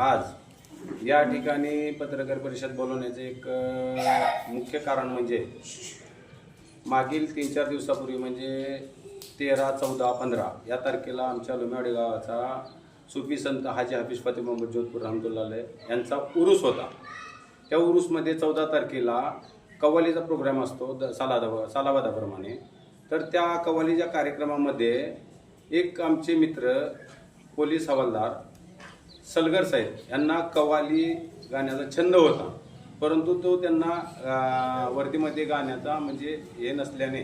आज या ठिकाणी पत्रकार परिषद बोलवण्याचे एक मुख्य कारण म्हणजे मागील तीन चार दिवसापूर्वी म्हणजे तेरा चौदा पंधरा या तारखेला आमच्या लोमेवाडी गावाचा सुफी संत हाजी हाफिज फतेह मोहम्मद जोधपूर रहमतुल्लाह यांचा उरूस होता. त्या उरूसमध्ये चौदा तारखेला कव्वालीचा प्रोग्राम असतो द सालादा सालावादाप्रमाणे. तर त्या कव्वालीच्या कार्यक्रमामध्ये एक आमचे मित्र पोलीस हवालदार सलगर साहेब यांना कव्वाली गाण्याचा छंद होता. परंतु तो त्यांना वर्दीमध्ये गाण्याचा म्हणजे हे नसल्याने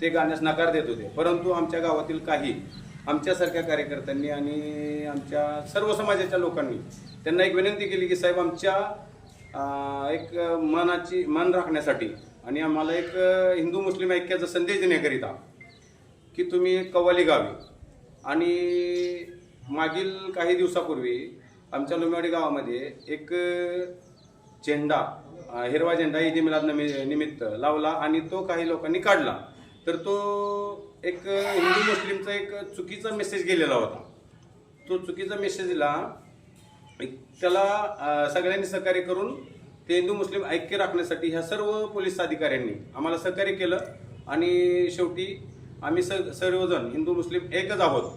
ते गाण्यास नकार देत होते. परंतु आमच्या गावातील काही आमच्यासारख्या कार्यकर्त्यांनी आणि आमच्या सर्व समाजाच्या लोकांनी त्यांना एक विनंती केली की साहेब आमच्या एक मनाची मन राखण्यासाठी आणि आम्हाला एक हिंदू मुस्लिम ऐक्याचा संदेश देण्याकरिता की तुम्ही कव्वाली गावी. आणि मागील काही दिवसापूर्वी आमच्या लोमेवाडी गावामध्ये एक झेंडा हिरवा झेंडा ईद मिलाद निमित्त लावला आणि तो काही लोकांनी काढला. तर तो एक हिंदू मुस्लिमचा एक चुकीचा मेसेज गेलेला होता. तो चुकीचा मेसेजला दिला त्याला सगळ्यांनी सहकार्य करून ते हिंदू मुस्लिम ऐक्य राखण्यासाठी ह्या सर्व पोलीस अधिकाऱ्यांनी आम्हाला सहकार्य केलं. आणि शेवटी आम्ही स सर्वजण हिंदू मुस्लिम एकच आहोत.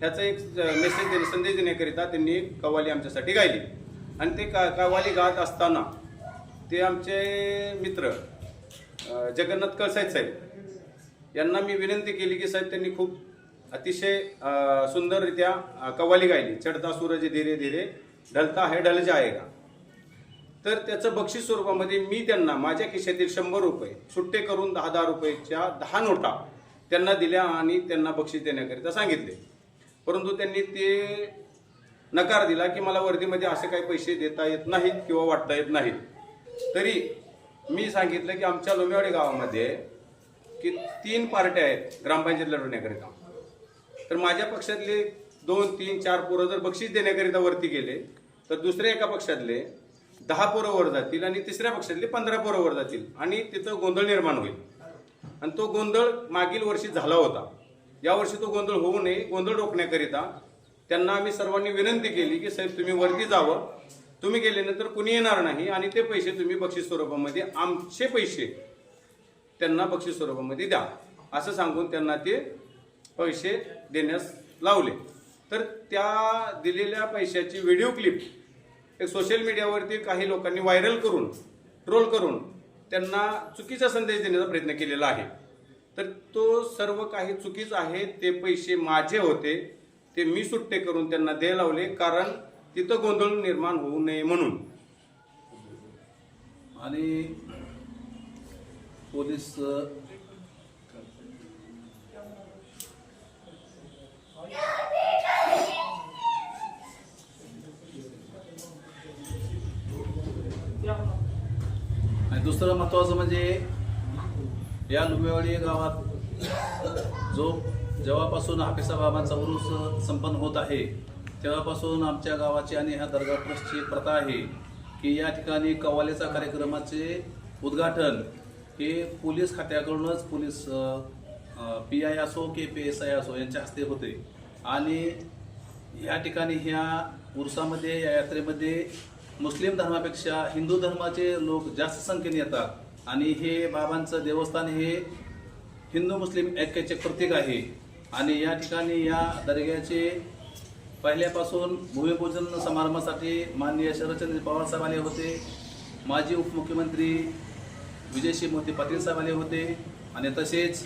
ह्याचा एक मेसेज देणे संदेश देण्याकरिता त्यांनी एक कव्वाली आमच्यासाठी गायली. आणि ते का कव्वाली गात असताना ते आमचे मित्र जगन्नाथ कळसाहेब साहेब यांना मी विनंती केली की साहेब त्यांनी खूप अतिशय सुंदररित्या कव्वाली गायली. चढता सूरज धीरे धीरे ढलता है ढल का तर त्याचं बक्षीस स्वरूपामध्ये मी त्यांना माझ्या खिशातील शंभर रुपये सुट्टे करून दहा दहा रुपयेच्या दहा नोटा त्यांना दिल्या आणि त्यांना बक्षीस देण्याकरिता सांगितले. परंतु त्यांनी ते नकार दिला की मला वर्दीमध्ये असे काही पैसे देता येत नाहीत किंवा वाटता येत नाहीत. तरी मी सांगितलं की आमच्या लोमेवाडी गावामध्ये की तीन पार्ट्या आहेत ग्रामपंचायत लढवण्याकरिता. तर माझ्या पक्षातले दोन तीन चार पोरं जर बक्षीस देण्याकरिता वरती गेले तर दुसऱ्या एका पक्षातले दहा पोरं वर जातील आणि तिसऱ्या पक्षातले पंधरा पोरं वर जातील आणि तिथं गोंधळ निर्माण होईल. आणि तो गोंधळ मागील वर्षी झाला होता. यावर्षी तो गोंधळ होऊ नये गोंधळ रोखण्याकरिता त्यांना आम्ही सर्वांनी विनंती केली की साहेब तुम्ही वरती जावं. तुम्ही गेल्यानंतर कुणी येणार नाही आणि ते पैसे तुम्ही बक्षीस स्वरूपामध्ये आमचे पैसे त्यांना बक्षीस स्वरूपामध्ये द्या. असं सांगून त्यांना ते पैसे देण्यास लावले. तर त्या दिलेल्या पैशाची व्हिडिओ क्लिप एक सोशल मीडियावरती काही लोकांनी व्हायरल करून ट्रोल करून त्यांना चुकीचा संदेश देण्याचा प्रयत्न केलेला आहे. तर तो सर्व काही चुकीचं आहे ते पैसे माझे होते ते मी सुट्टे करून त्यांना द्यायला लावले कारण तिथं गोंधळ निर्माण होऊ नये म्हणून. आणि पोलीस आणि दुसरं महत्वाचं म्हणजे या लुमेवाडी गावात जो जेव्हापासून हाफिसा बाबांचा उरूस संपन्न होत आहे तेव्हापासून आमच्या गावाची आणि ह्या दर्गा ट्रस्टची प्रथा आहे की या ठिकाणी कवालेचा कार्यक्रमाचे उद्घाटन हे पोलीस खात्याकडूनच पोलीस पी आय असो के पी एस आय असो यांच्या हस्ते होते. आणि या ठिकाणी ह्या उरसामध्ये या यात्रेमध्ये मुस्लिम धर्मापेक्षा हिंदू धर्माचे लोक जास्त संख्येने येतात. आणि हे बाबांचं देवस्थान हे हिंदू मुस्लिम ऐक्याचे प्रतीक आहे. आणि या ठिकाणी या दर्ग्याचे पहिल्यापासून भूमिपूजन समारंभासाठी माननीय शरदचंद्र पवार साहेब आले होते. माजी उपमुख्यमंत्री विजयसिंह मोदी पाटील साहेब आले होते. आणि तसेच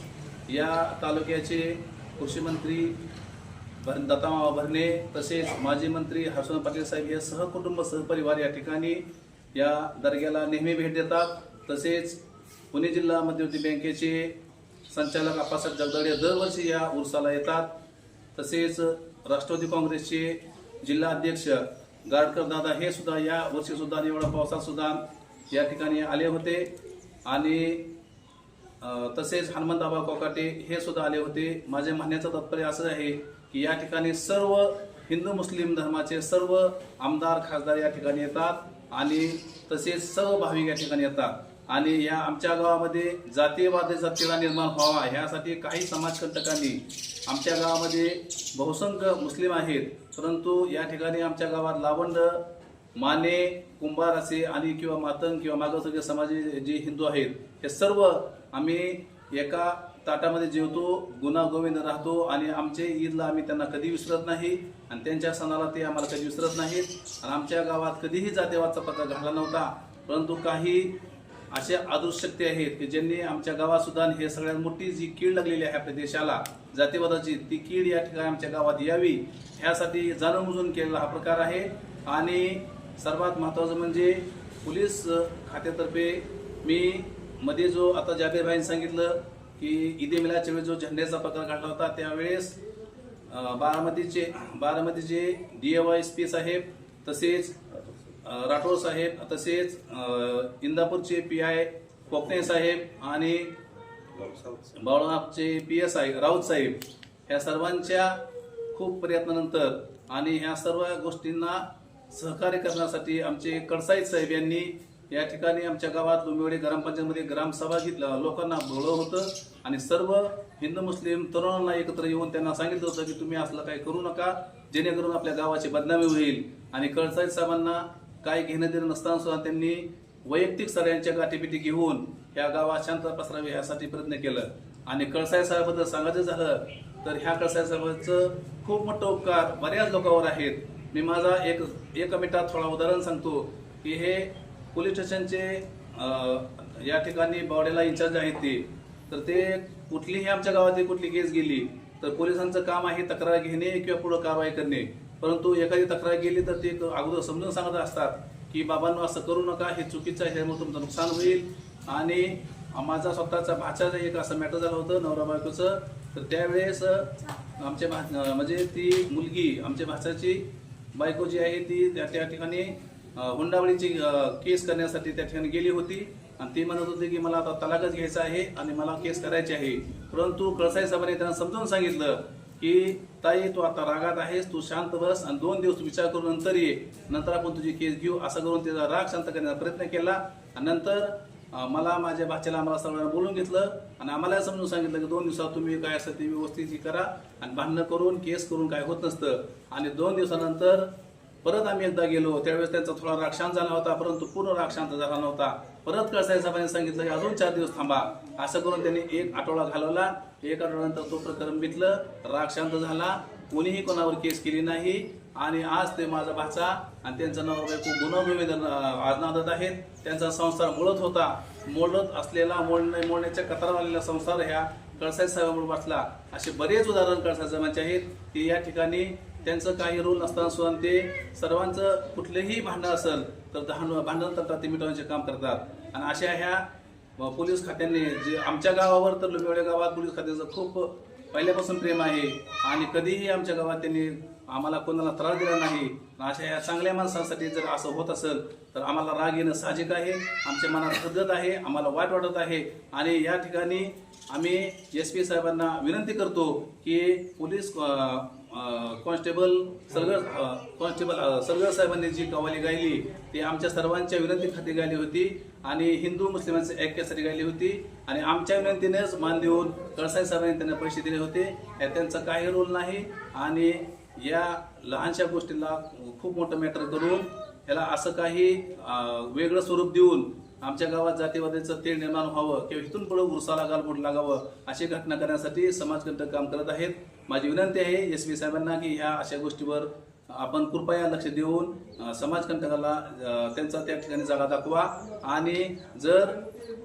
या तालुक्याचे कृषी मंत्री भर दत्तामावा भरणे तसेच माजी मंत्री हर्षवर्धन पाटील साहेब हे सहकुटुंब सहपरिवार या ठिकाणी या दर्ग्याला नेहमी भेट देतात. तसेच पुणे जिल्हा मध्यवर्ती बँकेचे संचालक आप्पासाहेब जगदाळे दरवर्षी या उर्साला येतात. तसेच राष्ट्रवादी काँग्रेसचे जिल्हा अध्यक्ष गाडकर दादा हे सुद्धा या वर्षी सुद्धा एवढा पावसात सुद्धा या ठिकाणी आले होते. आणि तसेच हनुमंतबाबा कोकाटे हे सुद्धा आले होते. माझ्या म्हणण्याचं तात्पर्य असं आहे की या ठिकाणी सर्व हिंदू मुस्लिम धर्माचे सर्व आमदार खासदार या ठिकाणी येतात आणि तसेच सर्व भाविक या ठिकाणी येतात. आणि या आमच्या गावामध्ये जातीयवादाचा तिढा निर्माण व्हावा ह्यासाठी काही समाजकंटकांनी आमच्या गावामध्ये बहुसंख्य मुस्लिम आहेत. परंतु या ठिकाणी आमच्या गावात लावंड माने कुंभार असे आणि किंवा मातंग किंवा मागासवर्गीय समाज जे हिंदू आहेत हे सर्व आम्ही एका ताटामध्ये जेवतो गुन्हा गोविंद राहतो आणि आमचे ईदला आम्ही त्यांना कधी विसरत नाही आणि त्यांच्या सणाला ते आम्हाला कधी विसरत नाहीत. आणि आमच्या गावात कधीही जातीवादचा प्रकार घडला नव्हता. परंतु काही अशा अदृश्यक्ती आहेत की ज्यांनी आमच्या गावात सुद्धा हे सगळ्यात मोठी जी कीड लागलेली आहे आपल्या देशाला जातीवादाची ती कीड या ठिकाणी आमच्या गावात यावी ह्यासाठी जाणूनबुजून केलेला हा प्रकार आहे. आणि सर्वात महत्त्वाचं म्हणजे पोलीस खात्यातर्फे मी मध्ये जो आता जाबीरभाईंनी सांगितलं की ईदे मिलाच्या वेळी जो झेंड्याचा प्रकार घडला होता त्यावेळेस बारामतीचे बारामतीचे डी वाय एस पी साहेब तसेच राठोड साहेब तसेच इंदापूरचे पी आय कोकणे साहेब आणि बाळगावचे पी एस आय राऊत साहेब ह्या सर्वांच्या खूप प्रयत्नानंतर आणि ह्या सर्व गोष्टींना सहकार्य करण्यासाठी आमचे कडसाई साहेब यांनी या ठिकाणी आमच्या गावात लुंबिवडे ग्रामपंचायतमध्ये ग्रामसभा घेतला लोकांना बोलवलं होतं आणि सर्व हिंदू मुस्लिम तरुणांना एकत्र येऊन त्यांना सांगितलं होतं की तुम्ही असलं काही करू नका जेणेकरून आपल्या गावाची बदनामी होईल. आणि कडसाई साहेबांना काय घेणं देणं नसताना सुद्धा त्यांनी वैयक्तिक सगळ्यांच्या गाठीपिटी घेऊन या गावात शांतता पसरावी यासाठी प्रयत्न केलं. आणि कळसाई साहेबाबद्दल सांगायचं झालं तर ह्या कळसाई साहेबांचं खूप मोठं उपकार बऱ्याच लोकांवर आहेत. मी माझा एक एका मिनिटात थोडा उदाहरण सांगतो की हे पोलीस स्टेशनचे या ठिकाणी बावड्याला इंचार्ज आहेत ते. तर ते कुठलीही आमच्या गावातील कुठली केस गेली तर पोलिसांचं काम आहे तक्रार घेणे किंवा पुढं कारवाई करणे. परंतु एखादी तक्रार गेली तर ते अगोदर समजून सांगत असतात की बाबांनो असं करू नका हे चुकीचं आहे ह्यामुळे तुमचं नुकसान होईल. आणि माझा स्वतःचा भाच्याचं एक असं मॅटर झालं होतं नवरा बायकोचं. तर त्यावेळेस आमच्या भा म्हणजे ती मुलगी आमच्या भाच्याची बायको जी आहे ती त्या त्या ठिकाणी अं, केस करण्यासाठी त्या ठिकाणी गेली होती. आणि ती म्हणत होती की मला आता तलाकच घ्यायचा आहे आणि मला केस करायची आहे. परंतु कळसाई साहेबांनी त्यांना समजावून सांगितलं की ताई तू आता रागात आहेस तू शांत बस आणि दोन दिवस विचार करून नंतर ये. नंतर आपण तुझी केस घेऊ. असं करून त्याचा राग शांत करण्याचा प्रयत्न केला. आणि नंतर मला माझ्या भाच्याला आम्हाला सगळ्यांना बोलून घेतलं आणि आम्हाला समजून सांगितलं की दोन दिवसात तुम्ही काय असं ते व्यवस्थित करा आणि भांडणं करून केस करून काय होत नसतं. आणि दोन दिवसानंतर परत आम्ही एकदा गेलो. त्यावेळेस त्यांचा थोडा राग शांत झाला होता परंतु पूर्ण राग शांत झाला नव्हता. परत कळसाई साहेबांनी सांगितलं की अजून चार दिवस थांबा. असं करून त्यांनी एक आठवडा घालवला. एक आठवड्यानंतर तो प्रकरण बितलं राग शांत झाला कोणीही कोणावर केस केली नाही आणि आज ते माझा भाचा आणि त्यांचं नाव बायको गुन्हा आजनादत आहेत. त्यांचा संसार मोडत होता. मोडत असलेला मोडणे मोडण्याच्या कतारात आलेला संसार ह्या कळसाई साहेबांवर वाचला असे बरेच उदाहरण कळसाई साहेबांचे आहेत. की या ठिकाणी त्यांचं काही रोल नसताना सुद्धा ते सर्वांचं कुठलेही भांडण असेल तर भांडण भांडण करतात ते मिटवण्याचे काम करतात. आणि अशा ह्या पोलीस खात्याने जे आमच्या गावावर तर लुंबिवडे गावात पोलीस खात्याचं खूप पहिल्यापासून प्रेम आहे. आणि कधीही आमच्या गावात त्यांनी आम्हाला कोणाला त्रास दिला नाही अशा या चांगल्या माणसांसाठी जर असं होत असेल तर आम्हाला राग येणं साहजिक आहे आमच्या मनात हदत आहे आम्हाला वाईट वाटत आहे. आणि या ठिकाणी आम्ही एस पी साहेबांना विनंती करतो की police constable Sargar constable Sargar साहेबांनी जी कवाली गायली ती आमच्या सर्वांच्या विनंतीखाती गायली होती आणि हिंदू मुस्लिमांच्या ऐक्यासाठी गायली होती आणि आमच्या विनंतीनेच मान देऊन कळसाई साहेबांनी त्यांना पैसे दिले होते. त्यांचा काही रोल नाही आणि या लहानशा गोष्टीला खूप मोठं मॅटर करून याला असं काही वेगळं स्वरूप देऊन आमच्या गावात जातीवादाचं ते निर्माण व्हावं किंवा इथून पुढे उरसाला गालबोट लागावं अशी घटना करण्यासाठी समाजकंटक काम करत आहेत. माझी विनंती आहे एस पी साहेबांना की ह्या अशा गोष्टीवर आपण कृपया लक्ष देऊन अ, समाजकंटकाला त्यांचा त्या ठिकाणी जागा दाखवा. आणि जर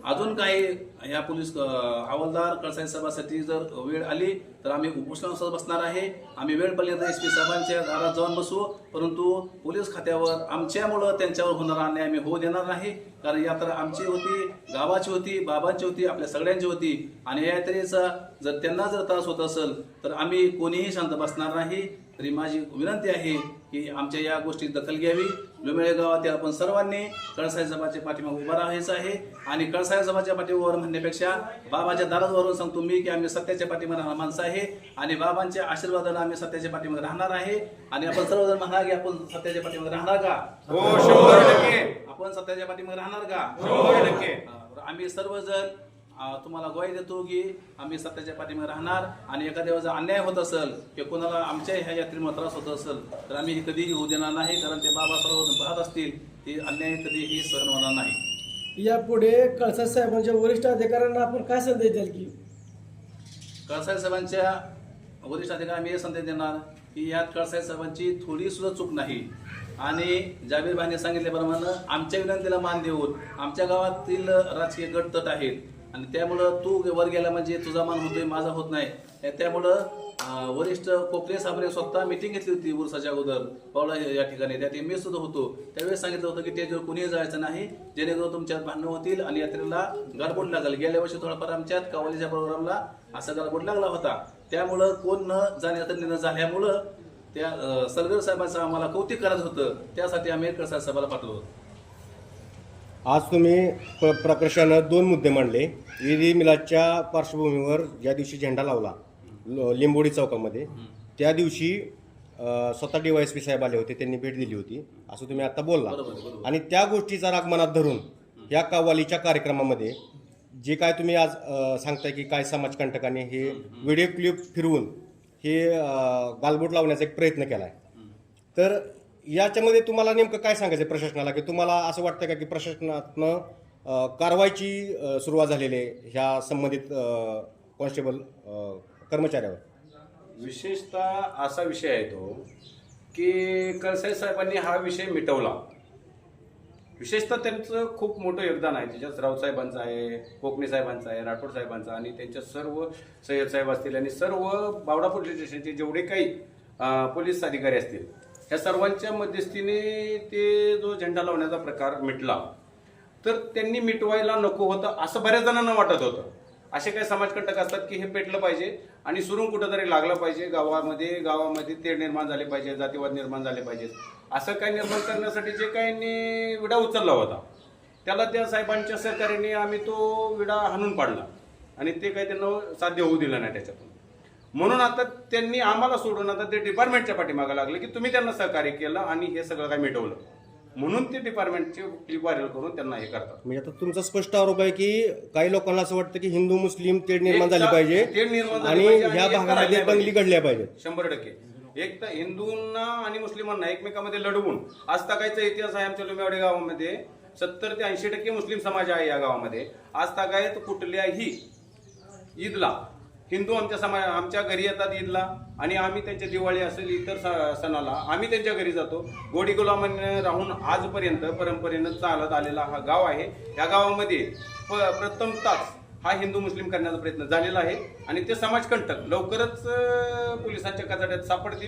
अजून काही ह्या पोलीस हवालदार कळसाई सभासाठी जर वेळ आली तर आम्ही उपोषणानुसार बसणार आहे. आम्ही वेळ पडली एस पी साहेबांच्या दारात जाऊन बसू. परंतु पोलीस खात्यावर आमच्यामुळं त्यांच्यावर होणारा अन्याय आम्ही होऊ देणार नाही. कारण यात्रा आमची होती गावाची होती बाबांची होती आपल्या सगळ्यांची होती. आणि या यात्रेचा जर त्यांना जर त्रास होत असेल तर आम्ही कोणीही शांत बसणार नाही. तरी माझी विनंती आहे की आमच्या या गोष्टी दखल घ्यावी. लोमेळे गावातील आपण सर्वांनी कळसाई सभाच्या पाठीमागे उभा राहायचं आहे आणि कळसाई सभाच्या पाठीवर म्हणण्यापेक्षा बाबाच्या दारावरून सांगतो मी की आम्ही सत्याच्या पाठीमागे राहणार माणसं आहे आणि बाबांच्या आशीर्वादाने आम्ही सत्याच्या पाठीमागे राहणार आहे. आणि आपण सर्वजण म्हणा की आपण सत्याच्या पाठीमागे राहणार का? हो आपण सत्याच्या पाठीमागे राहणार का? आम्ही सर्वजण तुम्हाला ग्वाही देतो की आम्ही सत्याच्या पाठीमागे राहणार आणि एखाद्या जर अन्याय होत असेल किंवा कोणाला आमच्या ह्या यात्रेमुळे त्रास होत असेल तर आम्ही हे कधीही होऊ देणार नाही कारण ते बाबा सर्व पाहत असतील ते अन्याय कधीही सहन होणार नाही. यापुढे कळसा साहेबांच्या वरिष्ठ अधिकाऱ्यांना आपण काय संदेश द्याल की? कळसाई साहेबांच्या वरिष्ठ आम्ही हे संदेश देणार की यात कळसाई साहेबांची थोडी सुद्धा चूक नाही. आणि जाबीर भाईने सांगितल्याप्रमाणे आमच्या विनंतीला मान देऊन आमच्या गावातील राजकीय गट तट आहेत आणि त्यामुळं तू वर गेला म्हणजे तुझा मान होतोय माझा होत नाही. त्यामुळं वरिष्ठ कोकणे साहेबांनी स्वतः मिटिंग घेतली होती उरसाच्या अगोदर. पावला या ठिकाणी. त्यात मी सुद्धा होतो. त्यावेळेस सांगितलं होतं की त्याच्यावर कुणीही जायचं नाही जेणेकरून तुमच्यात भांडणं होतील आणि यात्रेला गडबड लागेल. गेल्या वर्षी थोडाफार आमच्यात कावलीच्या प्रोग्रामला असा गडबड लागला होता. त्यामुळं कोण न जाण्याचा निर्णय झाल्यामुळं त्या सरगर साहेबांचं आम्हाला कौतिक करायचं होतं. त्यासाठी आम्ही कळसा साहेबाला पाठवलं होतं. आज तुम्ही प्र प्रकर्षानं दोन मुद्दे मांडले. ईदी मिलादच्या पार्श्वभूमीवर ज्या दिवशी झेंडा लावला ल- लिंबोडी चौकामध्ये त्या दिवशी स्वतः डी वाय एस पी साहेब आले होते त्यांनी भेट दिली होती. असं तुम्ही आता बोलला. आणि त्या गोष्टीचा राग मनात धरून या कव्वालीच्या कार्यक्रमामध्ये जे काय तुम्ही आज सांगताय की काय समाजकंटकाने हे व्हिडिओ क्लिप फिरवून हे गालबोट लावण्याचा एक प्रयत्न केला आहे तर याच्यामध्ये तुम्हाला नेमकं काय सांगायचं आहे प्रशासनाला? की तुम्हाला असं वाटतं का की प्रशासनातनं अ, कारवाईची अ, सुरुवात झालेली आहे ह्या संबंधित अ, कॉन्स्टेबल अ, कर्मचाऱ्यावर? विशेषतः असा विषय आहे तो की कळसाई साहेबांनी हा विषय मिटवला. विशेषतः त्यांचं खूप मोठं योगदान आहे. त्याच्यात राऊतसाहेबांचं आहे कोकणे साहेबांचं आहे राठोड साहेबांचं आणि त्यांच्या सर्व सय्यद साहेब असतील आणि सर्व बावडा पोलीस स्टेशनचे जेवढे काही अं, पोलीस अधिकारी असतील ह्या सर्वांच्या मध्यस्थीने ते जो झेंडा लावण्याचा प्रकार मिटला तर त्यांनी मिटवायला नको होतं असं बऱ्याच जणांना वाटत होतं. असे काही समाजकंटक असतात की हे पेटलं पाहिजे आणि सुरून कुठंतरी लागलं पाहिजे गावामध्ये गावामध्ये ते निर्माण झाले पाहिजे जातीवाद निर्माण झाले पाहिजेत. असं काही निर्माण करण्यासाठी जे काही विडा उचलला होता त्याला त्या साहेबांच्या सहकार्याने आम्ही तो विडा हाणून पाडला आणि ते काही त्यांना साध्य होऊ दिलं नाही त्याच्यातून. म्हणून आता त्यांनी आम्हाला सोडून आता ते डिपार्टमेंटच्या पाठीमागे लागले की तुम्ही त्यांना सहकार्य केलं आणि हे सगळं काही मिटवलं. म्हणून ते डिपार्टमेंटचे क्लिप व्हायरल करून त्यांना हे करतात. म्हणजे आता तुमचा स्पष्ट आरोप आहे की काही लोकांना असं वाटतं की हिंदू मुस्लिम तेढ निर्माण झाली पाहिजे तेढ निर्माण झाली आणि पाहिजे आणि ह्या एकता भागामध्ये दंगली पाहिजे. घडल्या पाहिजेत शंभर टक्के. एक तर हिंदूंना आणि मुस्लिमांना एकमेकांमध्ये लढवून आज तागायचा इतिहास आहे आमच्या लुमेवाडी गावामध्ये. सत्तर ते ऐंशी टक्के मुस्लिम समाज आहे या गावामध्ये. आज तागायत कुठल्याही ईदला हिंदू आमच्या समाज आमच्या घरी येतात ईदला आणि आम्ही त्यांच्या दिवाळी असेल इतर स- सणाला आम्ही त्यांच्या घरी जातो. गोडी गुलामाने राहून आजपर्यंत परंपरेनं चालत आलेला हा गाव आहे. या गावामध्ये प- प्रथम तास हा हिंदू मुस्लिम करण्याचा प्रयत्न झालेला आहे आणि ते समाजकंटक लवकरच पोलिसांच्या कचाट्यात सापडतील.